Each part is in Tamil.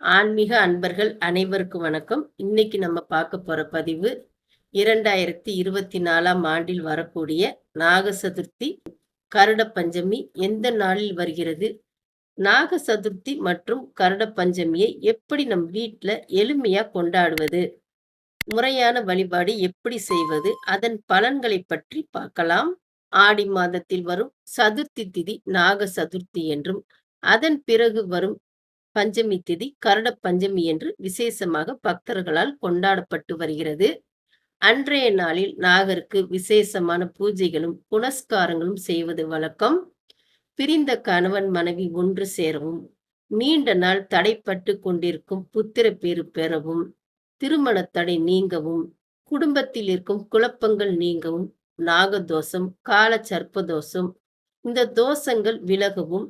ஆன்மீக அன்பர்கள் அனைவருக்கும் வணக்கம். இன்னைக்கு நம்ம பார்க்க போற பதிவு இரண்டாயிரத்தி இருபத்தி நாலாம் ஆண்டில் வரக்கூடிய நாக சதுர்த்தி கருட பஞ்சமி எந்த நாளில் வருகிறது? நாக சதுர்த்தி மற்றும் கருட பஞ்சமியை எப்படி நம் வீட்டில் எளிமையா கொண்டாடுவது? முறையான வழிபாடு எப்படி செய்வது? அதன் பலன்களை பற்றி பார்க்கலாம். ஆடி மாதத்தில் வரும் சதுர்த்தி திதி நாக சதுர்த்தி என்றும் அதன் பிறகு வரும் பஞ்சமி திதி கருட பஞ்சமி என்று விசேஷமாக பக்தர்களால் கொண்டாடப்பட்டு வருகிறது. அன்றைய நாளில் நாகருக்கு விசேஷமான பூஜைகளும் புனஸ்காரங்களும் செய்வது வழக்கம். பிரிந்த கணவன் மனைவி ஒன்று சேரவும் நீண்ட நாள் தடைப்பட்டு கொண்டிருக்கும் புத்திர பேறு பெறவும் திருமண தடை நீங்கவும் குடும்பத்தில் இருக்கும் குழப்பங்கள் நீங்கவும் நாகதோஷம் கால சர்ப்பதோஷம் இந்த தோஷங்கள் விலகவும்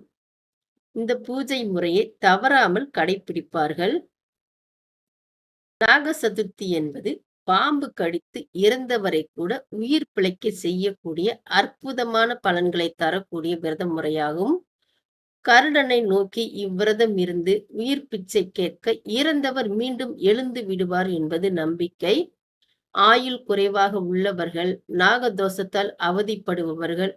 இந்த பூஜை முறையை தவறாமல் கடைபிடிப்பார்கள் நாக சதுர்த்தி என்பது பாம்பு கடித்து இறந்தவரை கூட உயிர் பிழைக்க செய்யக்கூடிய அற்புதமான பலன்களை தரக்கூடிய விரத முறையாகும். கருடனை நோக்கி இவ்விரதம் இருந்து உயிர் பிச்சை கேட்க இறந்தவர் மீண்டும் எழுந்து விடுவார் என்பது நம்பிக்கை. ஆயுள் குறைவாக உள்ளவர்கள் நாகதோஷத்தால் அவதிப்படுபவர்கள்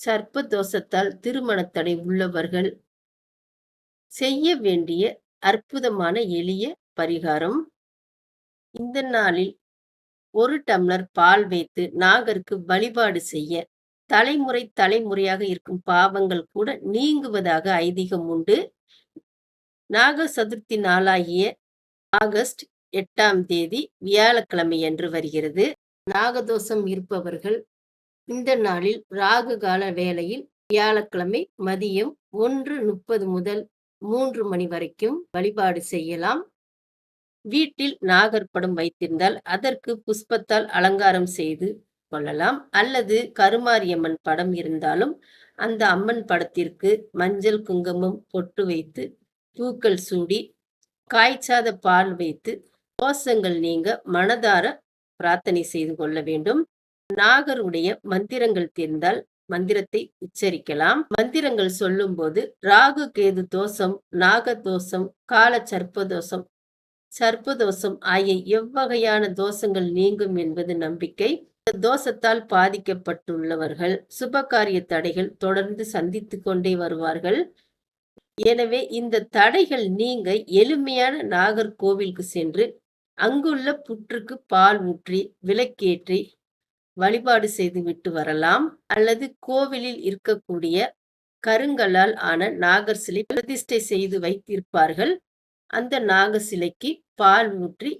சர்ப்ப தோஷத்தால் திருமணத்தடை உள்ளவர்கள் செய்ய வேண்டிய அற்புதமான எளிய பரிகாரம். இந்த நாளில் ஒரு டம்ளர் பால் வைத்து நாகருக்கு வழிபாடு செய்ய தலைமுறை தலைமுறையாக இருக்கும் பாவங்கள் கூட நீங்குவதாக ஐதீகம் உண்டு. நாக சதுர்த்தி நாளாகிய ஆகஸ்ட் எட்டாம் தேதி வியாழக்கிழமை என்று வருகிறது. நாகதோஷம் இருப்பவர்கள் இந்த நாளில் ராகு கால வேளையில் வியாழக்கிழமை மதியம் ஒன்று முப்பது முதல் மூன்று மணி வரைக்கும் வழிபாடு செய்யலாம். வீட்டில் நாகர் படம் வைத்திருந்தால் அதற்கு புஷ்பத்தால் அலங்காரம் செய்து கொள்ளலாம். அல்லது கருமாரியம்மன் படம் இருந்தாலும் அந்த அம்மன் படத்திற்கு மஞ்சள் குங்குமம் பொட்டு வைத்து பூக்கள் சூடி காய்ச்சாத பால் வைத்து கோஷங்கள் நீங்க மனதார பிரார்த்தனை செய்து கொள்ள வேண்டும். நாகருடைய மந்திரங்கள் தெரிந்தால் மந்திரத்தை உச்சரிக்கலாம். மந்திரங்கள் சொல்லும் போது ராகு கேது தோஷம் நாக தோஷம் கால சர்ப்பதோஷம் சர்ப்பதோஷம் ஆகிய எவ்வகையான தோஷங்கள் நீங்கும் என்பது நம்பிக்கை. தோஷத்தால் பாதிக்கப்பட்டுள்ளவர்கள் சுபகாரிய தடைகள் தொடர்ந்து சந்தித்து கொண்டே வருவார்கள். எனவே இந்த தடைகள் நீங்க எளிமையான நாகர்கோவிலுக்கு சென்று அங்குள்ள புற்றுக்கு பால் ஊற்றி விளக்கேற்றி வழிபாடு செய்து விட்டு வரலாம். அல்லது கோவிலில் இருக்கக்கூடிய கருங்கலால் ஆன நாகர் சிலை பிரதிஷ்டை செய்து வைத்திருப்பார்கள். அந்த நாக சிலைக்கு பால் ஊற்றி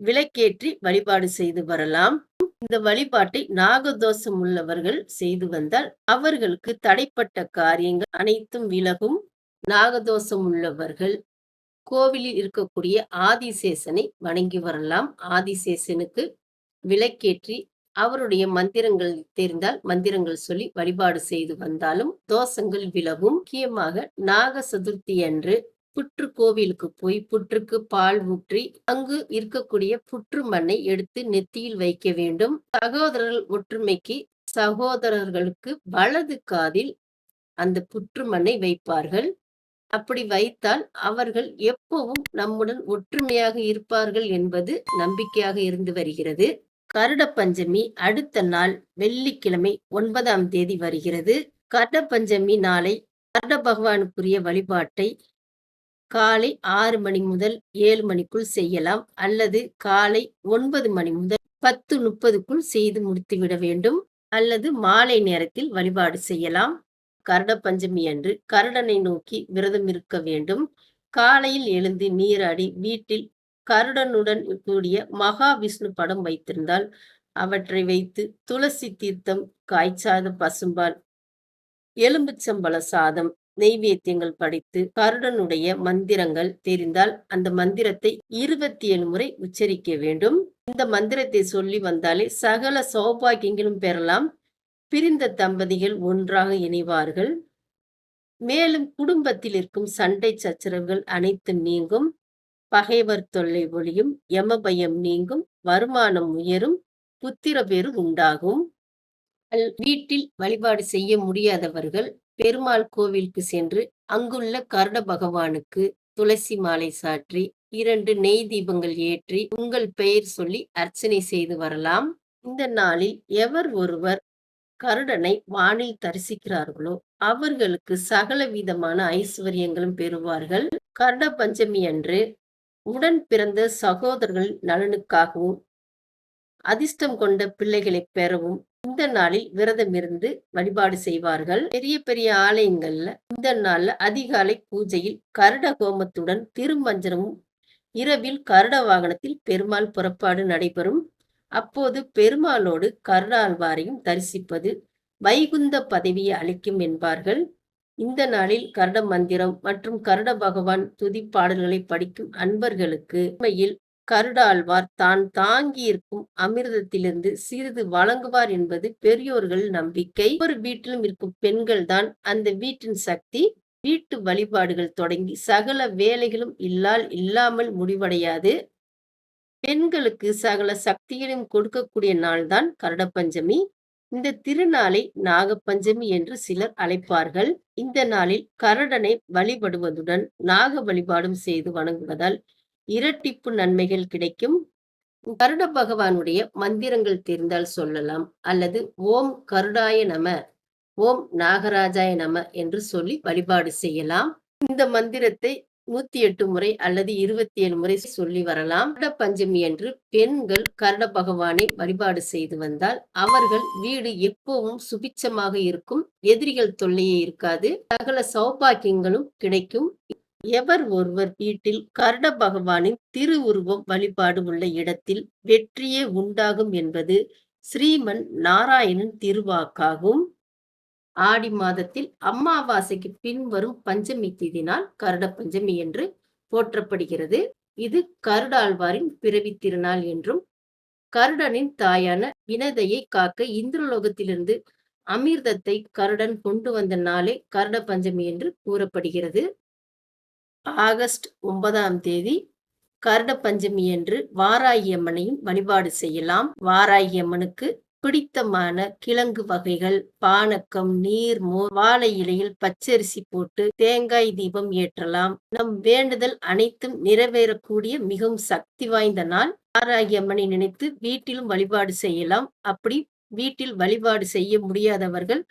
விளக்கேற்றி வழிபாடு செய்து வரலாம். இந்த வழிபாட்டை நாகதோஷம் உள்ளவர்கள் செய்து வந்தால் அவர்களுக்கு தடைப்பட்ட காரியங்கள் அனைத்தும் விலகும். நாகதோஷம் உள்ளவர்கள் கோவிலில் இருக்கக்கூடிய ஆதிசேஷனை வணங்கி வரலாம். ஆதிசேஷனுக்கு விளக்கேற்றி அவருடைய மந்திரங்கள் தெரிந்தால் மந்திரங்கள் சொல்லி வழிபாடு செய்து வந்தாலும் தோஷங்கள் விலகும். முக்கியமாக நாக சதுர்த்தி அன்று புற்று கோவிலுக்கு போய் புற்றுக்கு பால் ஊற்றி அங்கு இருக்கக்கூடிய புற்று மண்ணை எடுத்து நெத்தியில் வைக்க வேண்டும். சகோதரர்கள் ஒற்றுமைக்கு சகோதரர்களுக்கு வலது காதில் அந்த புற்று மண்ணை வைப்பார்கள். அப்படி வைத்தால் அவர்கள் எப்பவும் நம்முடன் ஒற்றுமையாக இருப்பார்கள் என்பது நம்பிக்கையாக இருந்து வருகிறது. கருட பஞ்சமி அடுத்த நாள் வெள்ளிக்கிழமை ஒன்பதாம் தேதி வருகிறது. கருட பஞ்சமி நாளை கருட பகவானுக்குரிய வழிபாட்டை காலை ஆறு மணி முதல் ஏழு மணிக்குள் செய்யலாம். அல்லது காலை ஒன்பது மணி முதல் பத்து முப்பதுக்குள் செய்து முடித்துவிட வேண்டும். அல்லது மாலை நேரத்தில் வழிபாடு செய்யலாம். கருட பஞ்சமி அன்று கருடனை நோக்கி விரதம் இருக்க வேண்டும். காலையில் எழுந்து நீராடி வீட்டில் கருடனுடன் கூடிய மகாவிஷ்ணு படம் வைத்திருந்தால் அவற்றை வைத்து துளசி தீர்த்தம் காய்ச்சாத பசும்பால் எலும்புச்சம்பள சாதம் நெய்வேத்தியங்கள் படித்து கருடனுடைய மந்திரங்கள் தெரிந்தால் அந்த மந்திரத்தை இருபத்தி ஏழு முறை உச்சரிக்க வேண்டும். இந்த மந்திரத்தை சொல்லி வந்தாலே சகல சௌபாகியங்களும் பெறலாம். பிரிந்த தம்பதிகள் ஒன்றாக இணைவார்கள். மேலும் குடும்பத்தில் இருக்கும் சண்டை சச்சரவுகள் அனைத்தும் நீங்கும். பகைவர் தொல்லை ஒளியும் யமபயம் நீங்கும் வருமானம் உயரும் புத்திர பேரு உண்டாகும் வீட்டில் வழிபாடு செய்ய முடியாதவர்கள் பெருமாள் கோவிலுக்கு சென்று அங்குள்ள கருட பகவானுக்கு துளசி மாலை சாற்றி இரண்டு நெய் தீபங்கள் ஏற்றி உங்கள் பெயர் சொல்லி அர்ச்சனை செய்து வரலாம். இந்த நாளில் எவர் ஒருவர் கருடனை வானில் தரிசிக்கிறார்களோ அவர்களுக்கு சகல விதமான ஐஸ்வர்யங்களும் பெறுவார்கள். கருட பஞ்சமி அன்று உடன் பிறந்த சகோதரர்கள் நலனுக்காகவும் அதிர்ஷ்டம் கொண்ட பிள்ளைகளை பெறவும் இந்த நாளில் விரதம் இருந்து வழிபாடு செய்வார்கள். பெரிய பெரிய ஆலயங்கள்ல இந்த நாள்ல அதிகாலை பூஜையில் கருட கோமத்துடன் திருமஞ்சனமும் இரவில் கருட வாகனத்தில் பெருமாள் புறப்பாடு நடைபெறும். அப்போது பெருமாளோடு கருடாழ்வாரையும் தரிசிப்பது வைகுந்த பதவியை அளிக்கும் என்பார்கள். இந்த நாளில் கருட மந்திரம் மற்றும் கருட பகவான் துதி பாடல்களை படிக்கும் அன்பர்களுக்கு உண்மையில் கருடாழ்வார் தான் தாங்கியிருக்கும் அமிர்தத்திலிருந்து சிறிது வழங்குவார் என்பது பெரியோர்கள் நம்பிக்கை. ஒரு வீட்டிலும் இருக்கும் பெண்கள் தான் அந்த வீட்டின் சக்தி. வீட்டு வழிபாடுகள் தொடங்கி சகல வேலைகளும் இல்லால் இல்லாமல் முடிவடையாது. பெண்களுக்கு சகல சக்திகளையும் கொடுக்கக்கூடிய நாள்தான் கருட பஞ்சமி. இந்த திருநாளை நாகப்பஞ்சமி என்று சிலர் அழைப்பார்கள். இந்த நாளில் கரடனை வழிபடுவதுடன் நாக வழிபாடும் செய்து வணங்குவதால் இரட்டிப்பு நன்மைகள் கிடைக்கும். கருட பகவானுடைய மந்திரங்கள் தெரிந்தால் சொல்லலாம். அல்லது ஓம் கருடாய நம ஓம் நாகராஜாய நம என்று சொல்லி வழிபாடு செய்யலாம். இந்த மந்திரத்தை நூத்தி எட்டு முறை அல்லது இருபத்தி ஏழு முறை சொல்லி வரலாம். கருட பஞ்சமி என்று பெண்கள் கருட பகவானை வழிபாடு செய்து வந்தால் அவர்கள் வீடு எப்பவும் சுபிச்சமாக இருக்கும். எதிரிகள் தொல்லையே இருக்காது. சகல சௌபாக்கியங்களும் கிடைக்கும். எவர் ஒருவர் வீட்டில் கருட பகவானின் திருவுருவம் வழிபாடு உள்ள இடத்தில் வெற்றியே உண்டாகும் என்பது ஸ்ரீமன் நாராயணன் திருவாக்காகும். ஆடி மாதத்தில் அமாவாசைக்கு பின்வரும் பஞ்சமி திதி நாள் கருட பஞ்சமி என்று போற்றப்படுகிறது. இது கருடாழ்வாரின் பிறவி திருநாள் என்றும் கருடனின் தாயான வினதையை காக்க இந்திரலோகத்திலிருந்து அமிர்தத்தை கருடன் கொண்டு வந்த நாளே கருட பஞ்சமி என்று கூறப்படுகிறது. ஆகஸ்ட் ஒன்பதாம் தேதி கருட பஞ்சமி என்று வாராகி அம்மனையும் வழிபாடு செய்யலாம். வாராகி அம்மனுக்கு பிடித்தமான கிழங்கு வகைகள் பானக்கம் நீர் மோர் வாழை இலையில் பச்சரிசி போட்டு தேங்காய் தீபம் ஏற்றலாம். நம் வேண்டுதல் அனைத்தும் நிறைவேறக்கூடிய மிகவும் சக்தி வாய்ந்த நாள். ஆராகி அம்மனை நினைத்து வீட்டிலும் வழிபாடு செய்யலாம். அப்படி வீட்டில் வழிபாடு செய்ய முடியாதவர்கள்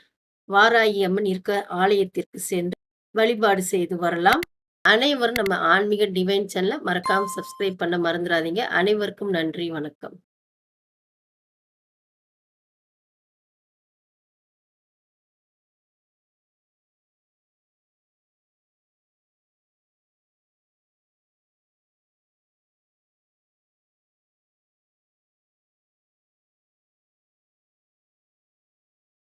வாராகி அம்மன் இருக்க ஆலயத்திற்கு சென்று வழிபாடு செய்து வரலாம். அனைவரும் நம்ம ஆன்மீக டிவைன் சேனலை மறக்காம சப்ஸ்கிரைப் பண்ண மறந்துடாதீங்க. அனைவருக்கும் நன்றி வணக்கம்.